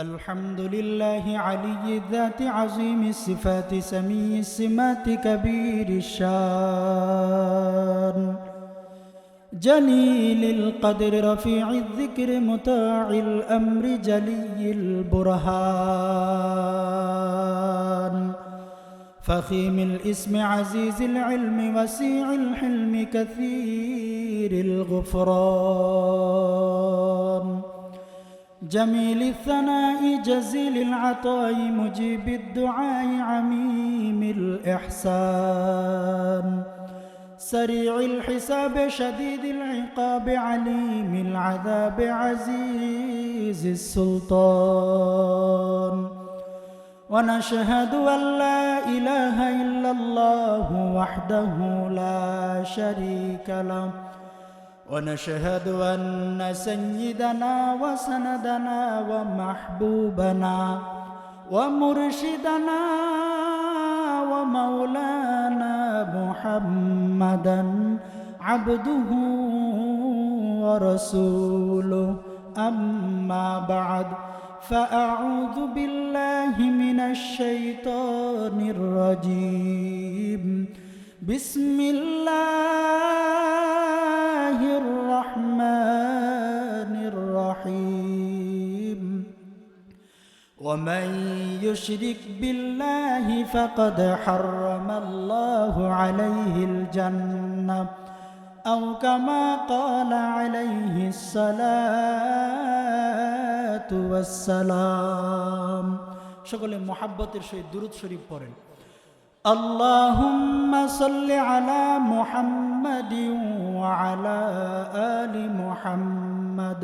الحمد لله علي الذات عظيم الصفات سمي السمات كبير الشان. جليل القدر رفيع الذكر مطاع الأمر جلي البرهان. فخيم الاسم عزيز العلم وسيع الحلم كثير الغفران. جميل الثناء جزيل العطاء مجيب الدعاء عميم الإحسان. سريع الحساب شديد العقاب عليم العذاب عزيز السلطان. ونشهد أن لا إله إلا الله وحده لا شريك له. ونشهد أن سيدنا وسندنا ومحبوبنا ومرشدنا ومولانا محمدا عبده ورسوله أما بعد فأعوذ بالله من الشيطان الرجيم بسم الله الرحيم ومن يشرك بالله فقد حرم الله عليه الجنة أو كما قال عليه الصلاة والسلام সকলে মোহাব্বতের সহিত দুরুদ শরীফ পড়েন اللهم صل على محمد وعلى آل محمد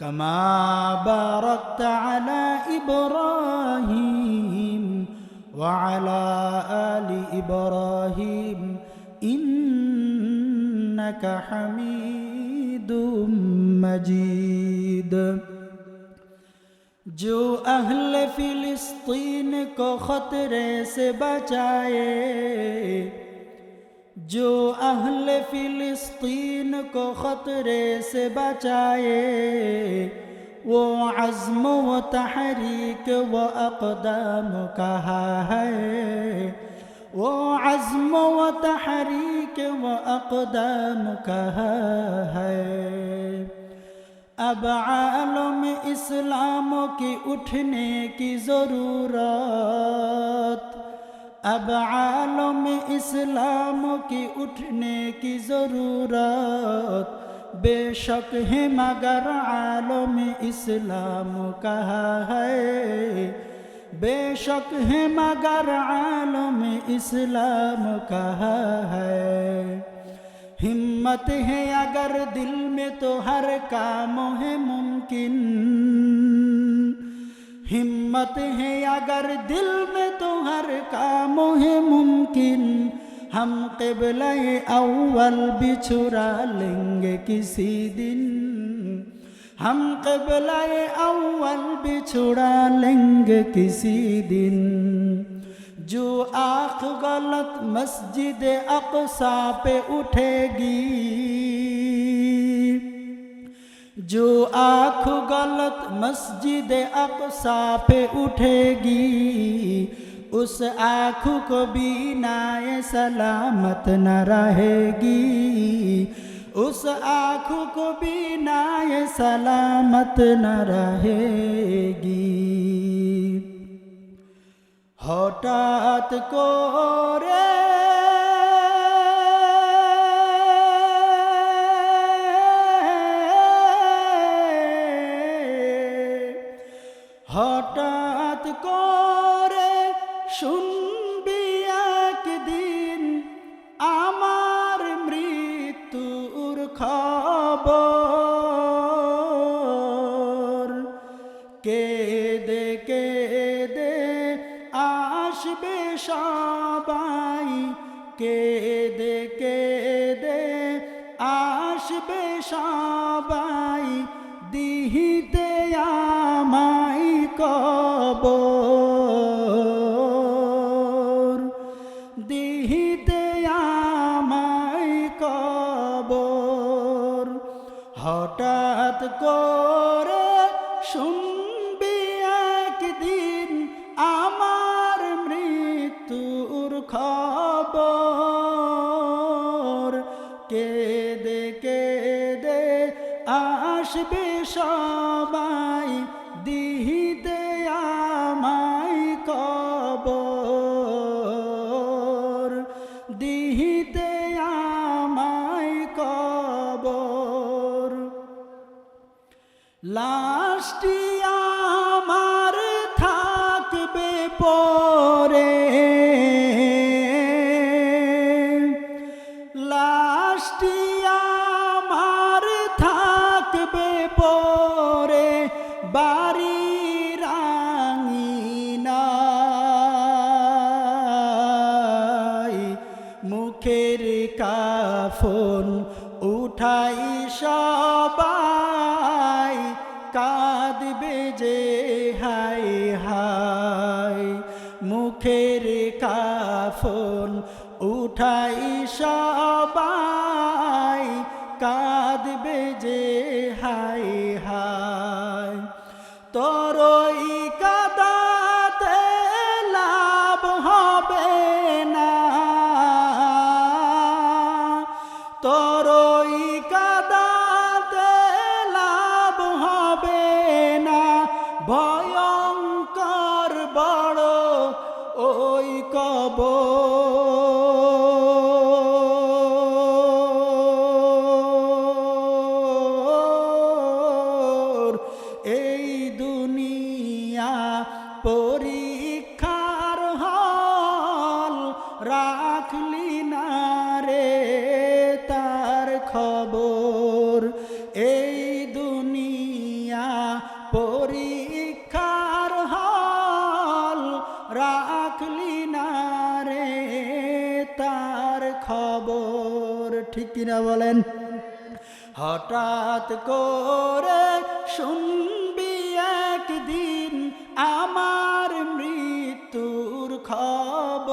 كما باركت على إبراهيم وعلى آل إبراهيم إنك حميد مجيد. جو اہل فلسطین کو خطرے سے بچائے جو اہل فلسطین کو خطرے سے بچائے، وہ عزم و تحریک و اقدام کہا ہے۔ وہ عزم و تحریک و اقدام کہا ہے۔ اب عالم اسلام کی اٹھنے کی ضرورت अब आलम इस्लाम की उठने की ज़रूरत बेशक है मगर आलम इस्लाम कहा है बेशक है मगर आलम इस्लाम कहा है हिम्मत है अगर दिल में तो हर काम है मुमकिन ہمت ہے اگر دل میں تو ہر کام ہے ممکن۔ ہم قبل اول بھی چھرا لیں گے کسی دن۔ ہم قبل اول بھی چھڑا لیں گے کسی دن۔ جو آنکھ غلط مسجد اقصا پہ اٹھے گی۔ جو آنکھ غلط مسجد اقسا پہ اٹھے گی، اس آنکھ کو بینائے سلامت نہ رہے گی۔ اس آنکھ کو بینائے سلامت نہ رہے گی۔ ہوٹات کو رے শুনবি আসবে সবাই দিহিতে আমায় কবর। দিহিতে আমায় কবর। লাশটি আমার থাকবে পরে। লাশটি মুখের কাফন উঠাই সবাই কাঁদবে যে হাই হাই। তরই কাদাতে লাভ হবে না। তরই কাদাতে লাভ হবে না। ভয়ঙ্কর ওই কবর এই দুনিয়া পরীক্ষার হল রাখলি না রে তার খবর এই কিনা বলেন? হঠাৎ করে শুনবি একদিন আমার মৃত্যুর খবর।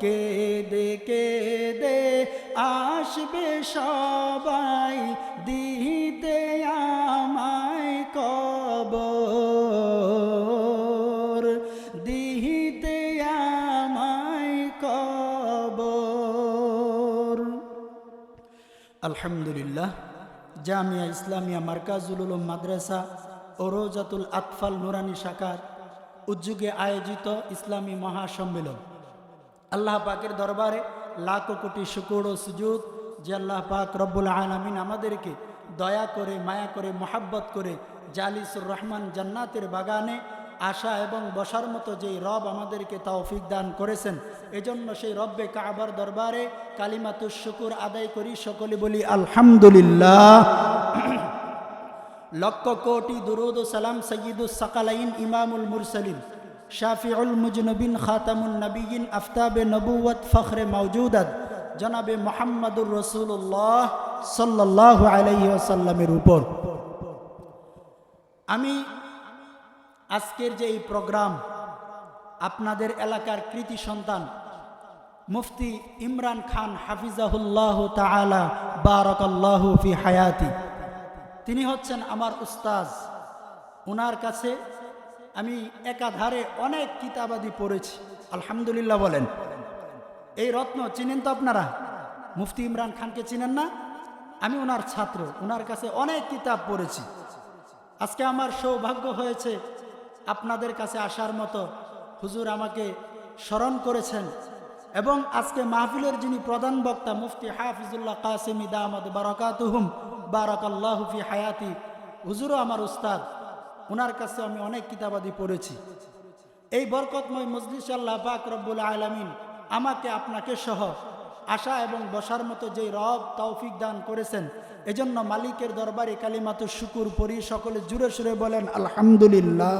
কেঁদে কেঁদে আসবে সবাই আলহামদুলিল্লাহ, জামিয়া ইসলামিয়া মার্কাজুল উলুম মাদ্রাসা ও রোজাতুল আতফাল নুরানি শাখার উদ্যোগে আয়োজিত ইসলামী মহাসম্মেলন। আল্লাহ পাকের দরবারে লাখো কোটি শুকুর ও সুযোগ যে আল্লাহ পাক রব্বুল আলমিন আমাদেরকে দয়া করে, মায়া করে, মোহাব্বত করে জালিসুর রহমান জান্নাতের বাগানে আশা এবং বসার মতো যেই রব আমাদেরকে তৌফিক দান করেছেন, এজন্য সেই রব্বে কাবার দরবারে কালিমাতুর শুকুর আদায় করি সকলে বলি আলহামদুলিল্লাহ। লক্ষ কোটি দুরুদ সালাম সৈয়দুস সাকালাইন ইমামুল মুরসালিন, শাফিউল মুজনবিন খাতামুন নবীন আফতাবে নবুয়ত ফখরে মৌজুদাত জনাবে মোহাম্মদুর রসুল্লাহ সাল্লাহ আলাইহি আসাল্লামের উপর। আমি আজকের যে এই প্রোগ্রাম, আপনাদের এলাকার কৃতি সন্তান, মুফতি ইমরান খান হাফিজাহুল্লাহ তালা বারকাল্লাহু ফি হায়াতি। তিনি হচ্ছেন আমার উস্তাজ। ওনার কাছে আমি একাধারে অনেক কিতাবাদি পড়েছি। আলহামদুলিল্লাহ বলেন। এই রত্ন চিনেন তো আপনারা? মুফতি ইমরান খানকে চিনেন না? আমি ওনার ছাত্র। ওনার কাছে অনেক কিতাব পড়েছি। আজকে আমার সৌভাগ্য হয়েছে আপনাদের কাছে আসার মতো হুজুর আমাকে স্মরণ করেছেন এবং আজকে মাহফিলের যিনি প্রধান বক্তা মুফতি হাফিজুল্লাহ কাসিমি দামাদ বারাকাতুহুম বারাকাল্লাহু ফি হায়াতি, হুজুরও আমার উস্তাদ ওনার কাছে আমি অনেক কিতাবাদি পড়েছি। এই বরকতময় মজলিস আল্লাহ পাক রব্বুল আলমিন আমাকে, আপনাকে সহ আসা এবং বসার মতো যেই রব তৌফিক দান করেছেন, এজন্য মালিকের দরবারে কালিমাত শুকুর পরি সকলে জুড়ে সুরে বলেন, আলহামদুলিল্লাহ।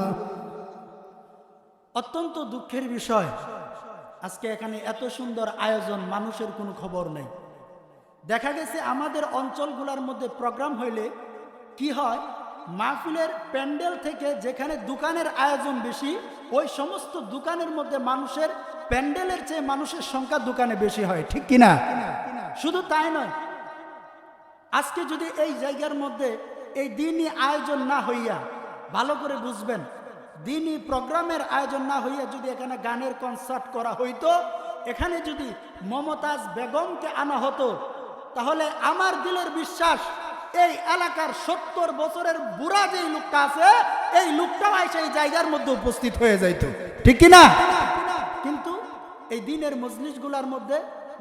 অত্যন্ত দুঃখের বিষয়, আজকে এখানে এত সুন্দর আয়োজন, মানুষের কোনো খবর নেই। দেখা গেছে আমাদের অঞ্চলগুলোর মধ্যে প্রোগ্রাম হইলে কি হয়, মাহফিলের প্যান্ডেল থেকে যেখানে দোকানের আয়োজন বেশি, ওই সমস্ত দোকানের মধ্যে মানুষের প্যান্ডেলের চেয়ে মানুষের সংখ্যা দোকানে বেশি হয়, ঠিক কিনা? শুধু তাই নয়, আজকে যদি এই জায়গার মধ্যে এই দিনই আয়োজন না হইয়া, ভালো করে বুঝবেন, দিনই প্রোগ্রামের আয়োজন না হইয়া যদি এখানে গানের কনসার্ট করা হইতো, এখানে যদি মমতাজ বেগমকে আনা হতো, তাহলে আমার দিলের বিশ্বাস, এই এলাকার সত্তর বছরের বুড়া যেই লোকটা আছে, এই লোকটাও এসে এই জায়গার মধ্যে উপস্থিত হয়ে যাইতো, ঠিক কিনা? এই দিনের মজলিসগুলার মধ্যে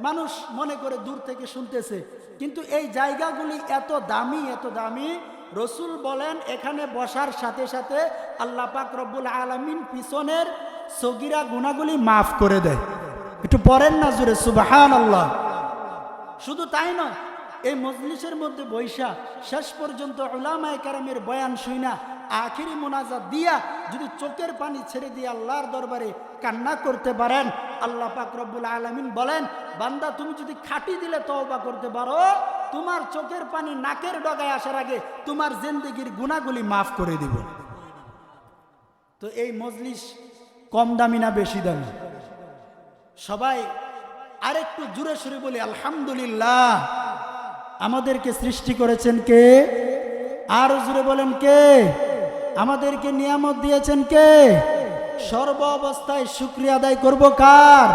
মানুষ মনে করে দূর থেকে শুনতেছে। কিন্তু এই জায়গাগুলি এত দামি এত দামি, রসুল বলেন, এখানে বসার সাথে সাথে আল্লাহ পাক রব্বুল আলমিন পিছনের সগিরা গুণাগুলি মাফ করে দেয়। একটু পড়েন না জুড়ে সুবাহান আল্লাহ শুধু তাই নয়, এই মজলিসের মধ্যে বৈশা, শেষ পর্যন্ত ওলামায় কারামের বয়ান শুইনা আখিরি মোনাজাত দিয়া যদি চোখের পানি ছেড়ে দিয়ে আল্লাহর দরবারে কান্না করতে পারেন, আল্লাহ পাক রব্বুল আলমিন বলেন, বান্দা, তুমি যদি খাটি দিলে তওবা করতে পারো, তোমার চোখের পানি নাকের ডগায় আসার আগে তোমার জিন্দগির গুণাগুলি মাফ করে দিব। তো এই মজলিস কম দামি না বেশি দামি? সবাই আরেকটু জুড়ে সুরে বলি, আলহামদুলিল্লাহ। আমাদেরকে সৃষ্টি করেছেন কে? আর জুড়ে বলেন কে? আমাদেরকে নিয়ামত দিয়েছেন কে? সর্ব অবস্থায় শুক্রিয়া আদায় করব কার?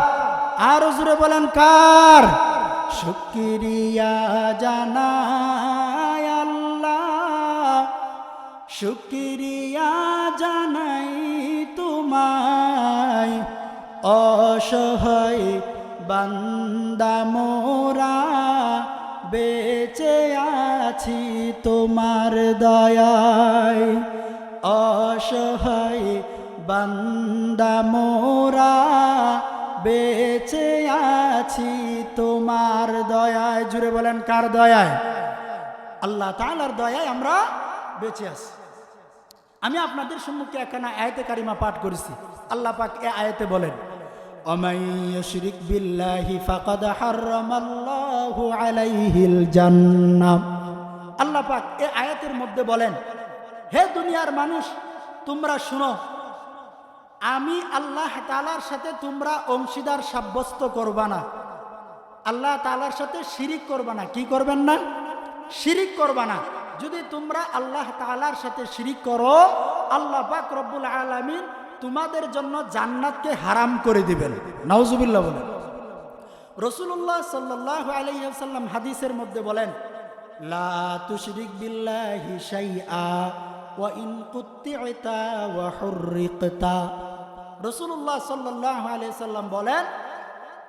আর জুড়ে বলেন কার? শুক্রিয়া জানায় আল্লাহ, শুক্রিয়া জানাই তোমায়। অসহায় বান্দা মোরা, বেঁচে আছি তোমার দয়ায়। অসহায় বান্দা মোরা বেঁচে আছি তোমার দয়ায় জুড়ে বলেন কার দয়ায় আল্লাহ তাআলার দয়ায় আমরা বেঁচে আছি আমি আপনাদের সম্মুখে একখানা আয়তে কারিমা পাঠ করেছি আল্লাহ পাক এ আয়াতে বলেন ومن يشرك بالله فقد حرم الله عليه الجنة আল্লাহ পাক এ আয়াতের মধ্যে বলেন হে দুনিয়ার মানুষ, তোমরা শুনো, আমি আল্লাহ তালার সাথে তোমরা অংশীদার সাব্যস্ত করবা না। আল্লাহ তালার সাথে শিরিক করবা না। কি করবেন না? শিরিক করবা না। যদি তোমরা আল্লাহ তালার সাথে শিরিক করো, আল্লাহ পাক রব্বুল আলমিন তোমাদের জন্য জান্নাতকে হারাম করে দিবেন। নাউজুবিল্লাহ বলেন। রসুল্লাহ সাল্লাহ আলাইসাল্লাম হাদিসের মধ্যে বলেন, লা তুশরিক বিল্লাহি শাইআ। ওয়া ইন কুত্তি'তা ওয়া হুররিকতা রসুল্লাহ সাল্লাহ আলাইসাল্লাম বলেন,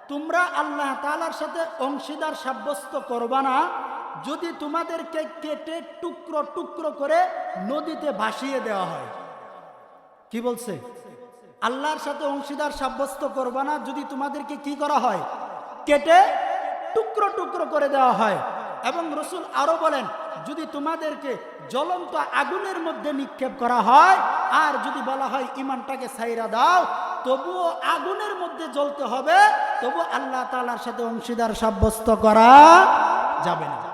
তোমরা আল্লাহ তালার সাথে অংশীদার সাব্যস্ত করবা না। যদি তোমাদেরকে কেটে টুকরো টুকরো করে নদীতে ভাসিয়ে দেওয়া হয়। কি বলছে? আল্লাহর সাথে অংশীদার সাব্যস্ত করবা না। যদি তোমাদেরকে কি করা হয়? কেটে টুকরো টুকরো করে দেওয়া হয়। এবং রসুল আরও বলেন যদি তোমাদেরকে জ্বলন্ত আগুনের মধ্যে নিক্ষেপ করা হয়, আর যদি বলা হয় ইমানটাকে সাইরা দাও, তবুও আগুনের মধ্যে জ্বলতে হবে তবু আল্লাহ তালার সাথে অংশীদার সাব্যস্ত করা যাবে না।